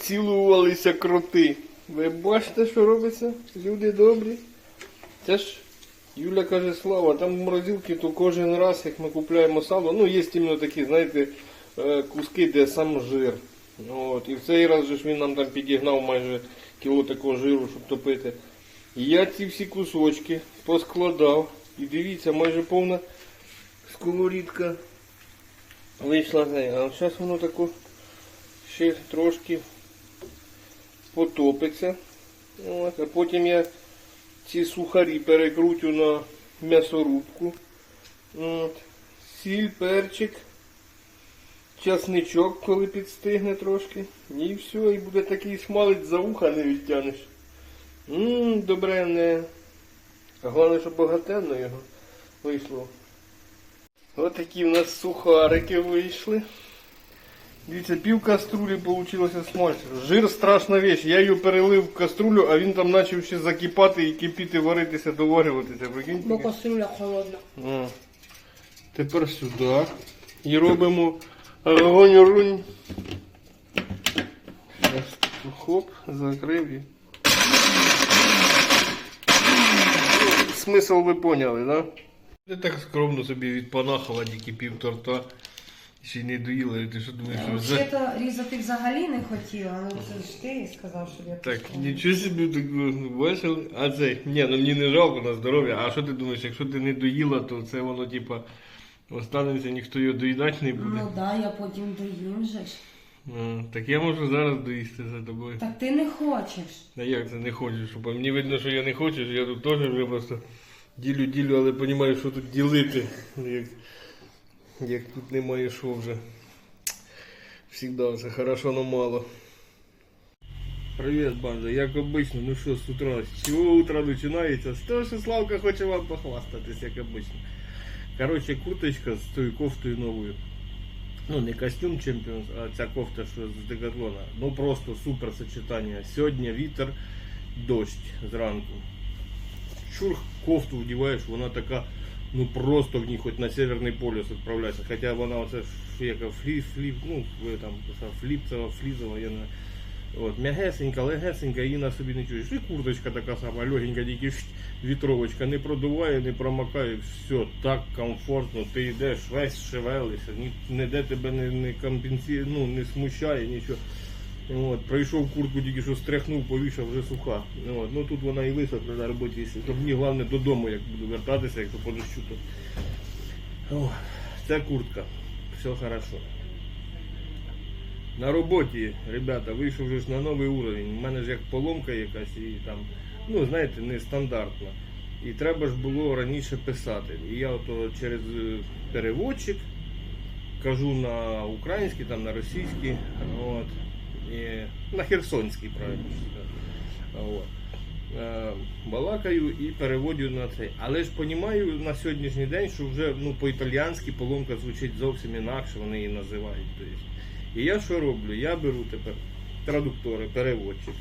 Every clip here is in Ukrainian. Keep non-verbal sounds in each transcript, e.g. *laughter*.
Цілувалися кроти. Ви бачите, що робиться? Люди добрі. Це ж Юля каже, Слава, там в морозилці то кожен раз, як ми купуємо сало, ну є іменно такі, знаєте, е, куски, де сам жир. От, і в цей раз же ж він нам там підігнав майже кіло такого жиру, щоб топити. Я ці всі кусочки поскладав. І дивіться, майже повна сковорідка вийшла. А зараз воно тако ще трошки потопиться. От, а потім я ці сухарі перекрутю на м'ясорубку. От. Сіль, перчик, часничок, коли підстигне трошки. І все, і буде такий смалець за вуха не відтянеш. Ммм, добре, не. Головне, щоб багатенно його вийшло. Ось такі в нас сухарики вийшли. Дивіться, пів каструлі вийшло смальцю. Жир страшна вещь. Я її перелив в каструлю, а він там почав ще закипати і кипіти, варитися, доварюватися. Прикиньте. Бо кастрюля холодна. О. Тепер сюди. І робимо огонь рунь. Хоп, закрив і. Смисл ви поняли, да? Ти так скромно собі відпанахала тільки пів торта. Ще й не доїла, ти що думаєш, що за... Взагалі різати взагалі не хотіла, але це ж ти сказав, щоб я Так, пішла. нічого собі такого бачив. А це, ні, ну мені не жалко на здоров'я. А що ти думаєш, якщо ти не доїла, то це воно типа останеться, ніхто його доїдати не буде. Ну да, я потім доїм же ж. А, так я можу зараз доїсти за тобою. Так ти не хочеш. А як це не хочеш? Щоб мені видно, що я не хочу, що я тут теж вже просто ділю, ділю, але розумію, що тут ділити. Як, як тут немає що вже. Всегда це хорошо, но мало. Привет, банда, як обично, ну що з утра, з чого утро починається? З Славка хоче вам похвастатись, як обично. Короче, курточка з тою кофтою новою. Ну, не костюм Champions, а ця кофта, що з Декатлона. Ну просто супер сочетання. Сьогодні вітер, дощ зранку. Чурх кофту вдіваєш, вона така, ну просто в ній хоч на Северний полюс відправляйся. Хоча вона оце яка фліп, фліп, ну там фліпцева, флізова, я не. От, м'ягесенька, легесенька, її на собі не чуєш. І курточка така сама, легенька, тільки вітровочка, не продуває, не промокає, все так комфортно, ти йдеш, весь шевелишся, ні, ніде тебе не, не компенсує, ну, не смущає, нічого. От, пройшов куртку, тільки що стряхнув, повішав, вже суха. От, ну тут вона і висохне на роботі, щоб мені головне додому, як буду вертатися, якщо по дощу, то. О, це куртка, все хорошо. На роботі, ребята, вийшов вже на новий уровень. У мене ж як поломка якась і там, ну знаєте, нестандартна. І треба ж було раніше писати. І я ото через е, переводчик кажу на український, там на російський, от, і на херсонський, правильно. От. Е, Балакаю і переводю на цей. Але ж розумію на сьогоднішній день, що вже ну, по-італіянськи поломка звучить зовсім інакше, вони її називають. І я що роблю? Я беру тепер традуктори, переводчик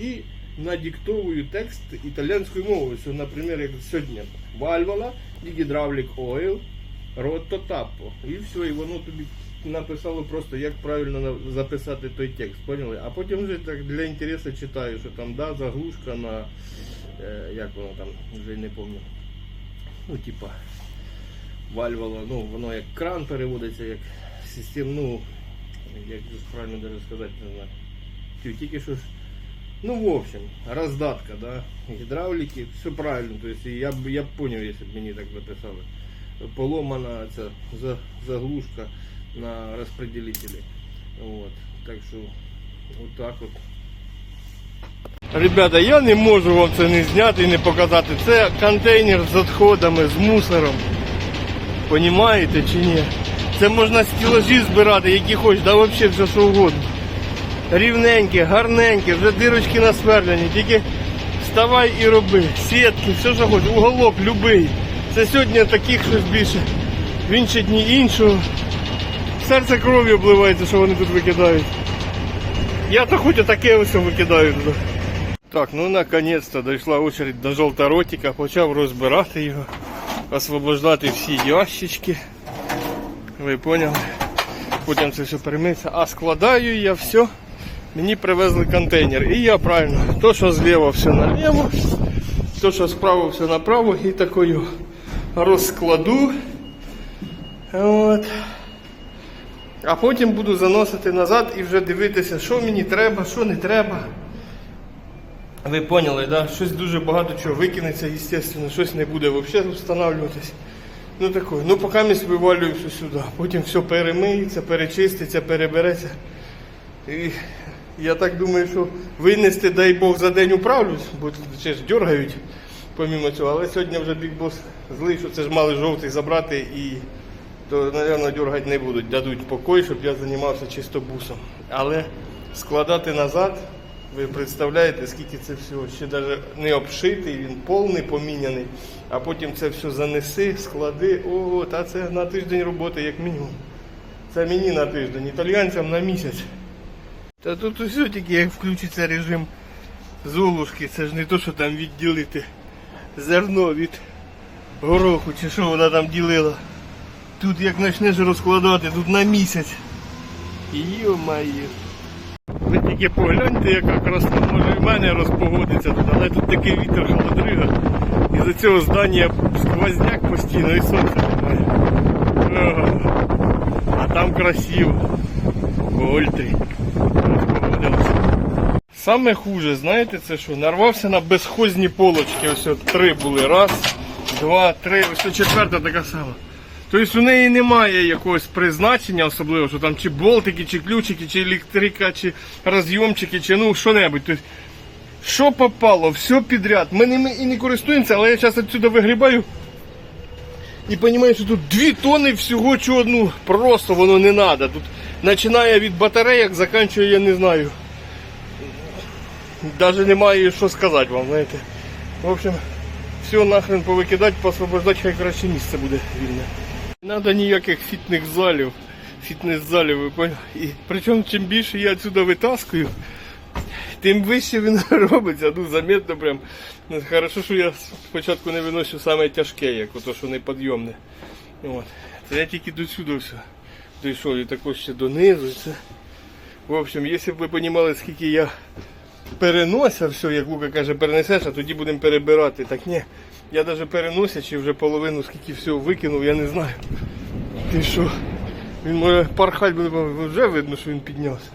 і надиктовую текст італійською мовою. Що, наприклад, як сьогодні вальвала, гідравлік ойл, ротто тапо. І все, і воно тобі написало просто, як правильно записати той текст. Поняли? А потім вже так для інтересу читаю, що там да, заглушка на е, як воно там, вже не пам'ятаю. Ну, типа, вальвала, ну, воно як кран переводиться, як систем, ну, як правильно даже сказати, не знаю. Тільки що ж, ну, в общем, роздатка, да, гідравліки, все правильно, то я б я б поняв, якщо б мені так записали. Поломана ця за- заглушка на розпределителі. Вот. Так що, отак от. Ребята, я не можу вам це не зняти і не показати. Це контейнер з відходами, з мусором. Понімаєте чи ні? Це можна стілажі збирати, які хочеш, да взагалі все що угодно. Рівненьке, гарненьке, вже дирочки насвердлені, тільки вставай і роби. Сітки, все що хочеш, уголок любий. Це сьогодні таких щось більше. В інші дні іншого. Серце кров'ю обливається, що вони тут викидають. Я то хоч таке ось викидаю туди. Так, ну наконець-то дійшла очередь до жовторотика, почав розбирати його, освобождати всі ящички. Ви поняли? Потім це все перемиться. А складаю я все Мені привезли контейнер. І я правильно, то, що зліва все наліво, то, що справа все направо, і такою розкладу. От. А потім буду заносити назад і вже дивитися, що мені треба, що не треба. Ви поняли, да? Щось дуже багато чого викинеться, звісно, щось не буде взагалі встановлюватись. Ну таке, ну поки ми вивалюю все сюди. Потім все перемиється, перечиститься, перебереться. І я так думаю, що винести, дай Бог, за день управлюсь, бо ще ж дергають помімо цього. Але сьогодні вже Big Boss злий, що це ж мали жовтий забрати і то, мабуть, дергати не будуть, дадуть покой, щоб я займався чисто бусом. Але складати назад, ви представляєте, скільки це всього. Ще навіть не обшитий, він повний, поміняний, а потім це все занеси, склади. О, та це на тиждень роботи, як мінімум. Це мені на тиждень, італіянцям на місяць. Та тут усе тільки як включиться режим золушки, це ж не то, що там відділити зерно від гороху, чи що вона там ділила. Тут як почнеш розкладати, тут на місяць. Йо-моє. Ви тільки погляньте, яка красна може в мене розпогодиться тут, але тут такий вітер холодрига. І за цього здання сквозняк постійно і сонце немає. А там красиво. Вольтри. Саме хуже, знаєте, це що? Нарвався на безхозні полочки. Ось от три були. Раз, два, три. Ось четверта така сама. Тобто у неї немає якогось призначення особливо, що там чи болтики, чи ключики, чи електрика, чи розйомчики, чи ну що-небудь. Тобто, що попало, все підряд. Ми ними і не користуємося, але я зараз відсюди вигрібаю і розумію, що тут дві тони всього чого, ну просто воно не треба. Тут починає від батарейок, закінчує, я не знаю. Навіть немає що сказати вам, знаєте. В общем, все нахрен повикидати, посвобождати, хай краще місце буде вільне. Не треба ніяких фітнес-залів. Фітнес-залів, ви поняли? І причому чим більше я отсюда витаскую, тим вище він *laughs* робиться. Ну, заметно прям. Ну, Хорошо, що я спочатку не виношу саме тяжке, як ото, що неподйомне. От. Це я тільки до сюди все дійшов і також ще донизу. Це. В общем, якщо б ви розуміли, скільки я перенося все, як Лука каже, перенесеш, а тоді будемо перебирати. Так ні, я навіть переносячи вже половину, скільки всього викинув, я не знаю. Ти що? Він може пархать буде, вже видно, що він піднявся.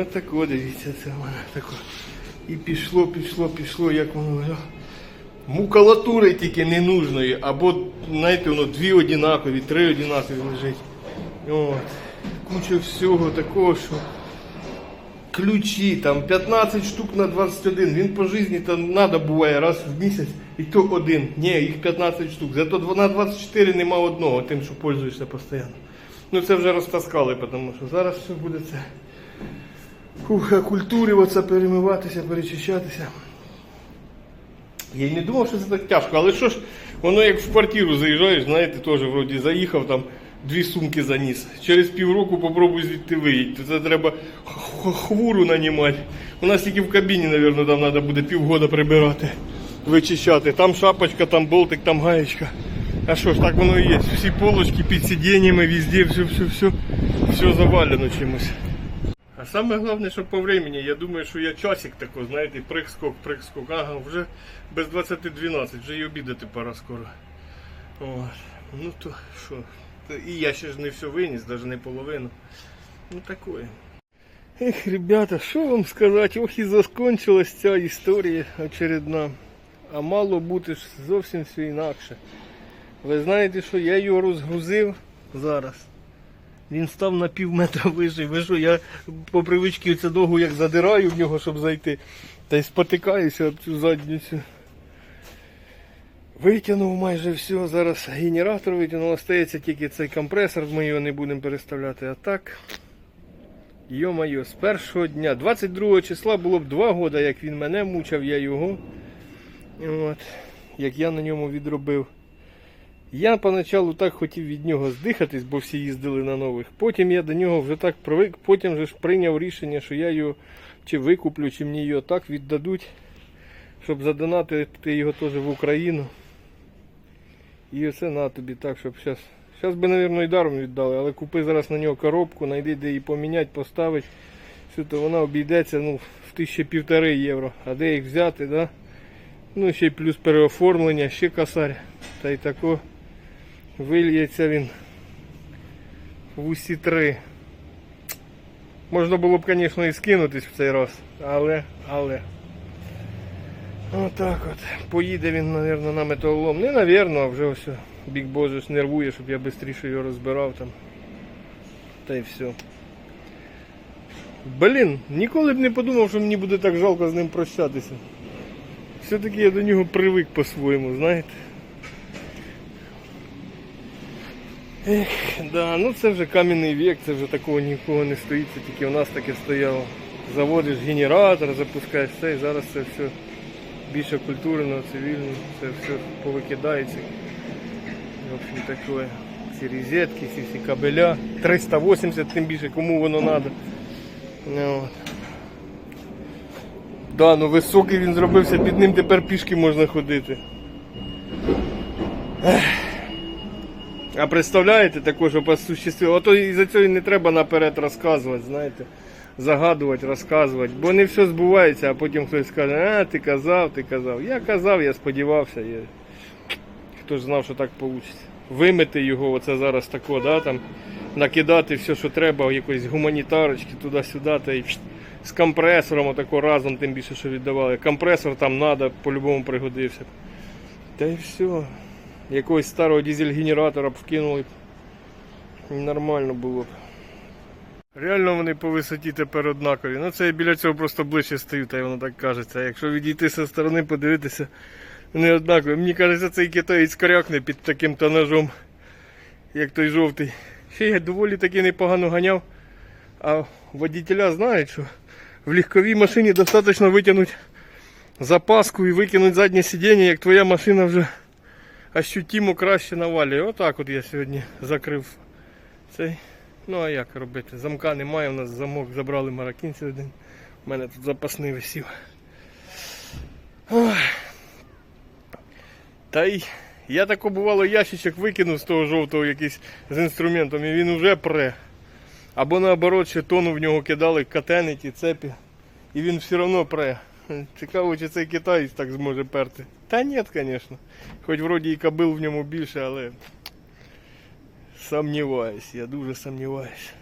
Ось тако, дивіться, це в мене тако. І пішло, пішло, пішло, як воно. Мукалатури тільки ненужної, або, знаєте, воно дві одинакові, три одинакові лежить. От. Куча всього такого, що ключі, там 15 штук на 21. Він по житті там треба буває раз в місяць, і то один. Ні, їх 15 штук. Зато на 24 нема одного, тим, що пользуєшся постійно. Ну це вже розтаскали, тому що зараз все буде це. Ух, окультурюватися, перемиватися, перечищатися. Я не думав, що це так тяжко, але що ж, воно як в квартиру заїжджаєш, знаєте, теж вроді заїхав там. Дві сумки заніс. Через півроку попробуй звідти виїдь. Це треба х- хвуру нанімати. У нас тільки в кабіні, мабуть, там треба буде півгода прибирати, вичищати. Там шапочка, там болтик, там гаєчка. А що ж, так воно і є. Всі полочки під сидіннями, везде, все, все, все, все завалено чимось. А саме головне, що по времени, я думаю, що я часик такий, знаєте, прыг-скок, прыг-скок. Ага, вже без 20.12, вже і обідати пора скоро. От. Ну то що? І я ще ж не все виніс, навіть не половину. Ну такое. Ех, ребята, що вам сказати? Ох і закончилась ця історія очередна. А мало бути ж зовсім все інакше. Ви знаєте, що я його розгрузив зараз. Він став на пів метра вище. Ви що, я по привичці оцю ногу як задираю в нього, щоб зайти. Та й спотикаюся об цю задницю. Витягнув майже все. Зараз генератор витягнув, остається тільки цей компресор, ми його не будемо переставляти. А так. Йо-моє, з першого дня, 22 числа було б 2 роки, як він мене мучав, я його. От, як я на ньому відробив. Я поначалу так хотів від нього здихатись, бо всі їздили на нових. Потім я до нього вже так привик, потім же ж прийняв рішення, що я його чи викуплю, чи мені його так віддадуть, щоб задонатити його теж в Україну. І оце на тобі так, щоб зараз. Зараз би, мабуть, і даром віддали, але купи зараз на нього коробку, знайди де її поміняти, поставити. Що то вона обійдеться ну, в тисячі півтори євро. А де їх взяти, да? Ну, ще й плюс переоформлення, ще косарь. Та й тако вильється він в усі три. Можна було б, звісно, і скинутись в цей раз, але, але. Отак от. Поїде він, мабуть, на металолом. Не, навірно, а вже ось бік Боже нервує, щоб я швидше його розбирав там. Та й все. Блін, ніколи б не подумав, що мені буде так жалко з ним прощатися. Все-таки я до нього привик по-своєму, знаєте. Ех, да, ну це вже кам'яний вік, це вже такого нікого не стоїть, це тільки у нас таке стояло. Заводиш генератор, запускаєш все, і зараз це все більше культурно, цивільно, це все повикидається. В общем таке. Ці розетки, ці всі кабеля. 380, тим більше, кому воно треба. Ну. Да, ну високий він зробився, під ним тепер пішки можна ходити. А представляєте також, що осуществили? Ото і за цього не треба наперед розказувати, знаєте. Загадувати, розказувати. Бо не все збувається, а потім хтось скаже, а ти казав, ти казав. Я казав, я сподівався. Я... Хто ж знав, що так вийде. Вимити його, оце зараз тако, да, там, накидати все, що треба, якоїсь гуманітарочки туди-сюди, та й з компресором отако разом, тим більше, що віддавали. Компресор там треба, по-любому пригодився. Та й все. Якогось старого дизель-генератора б вкинули. Нормально було б. Реально вони по висоті тепер однакові. Ну це я біля цього просто ближче стою, та й воно так кажеться. Якщо відійти зі сторони, подивитися, вони однакові. Мені кажеться, цей китаєць корякне під таким тонажом, як той жовтий. Ще я доволі таки непогано ганяв. А водителя знають, що в легковій машині достатньо витягнути запаску і викинути заднє сидіння, як твоя машина вже ощутимо краще навалює. Отак от я сьогодні закрив цей. Ну а як робити? Замка немає, у нас замок забрали маракінці один. У мене тут запасний висів. Ой. Та й я тако бувало ящичок викинув з того жовтого якийсь з інструментом і він уже пре. Або наоборот, ще тону в нього кидали катени ті цепі. І він все одно пре. Цікаво, чи цей китаєць так зможе перти. Та ні, звісно. Хоч вроді і кабил в ньому більше, але сумніваюсь, я дуже сумніваюсь.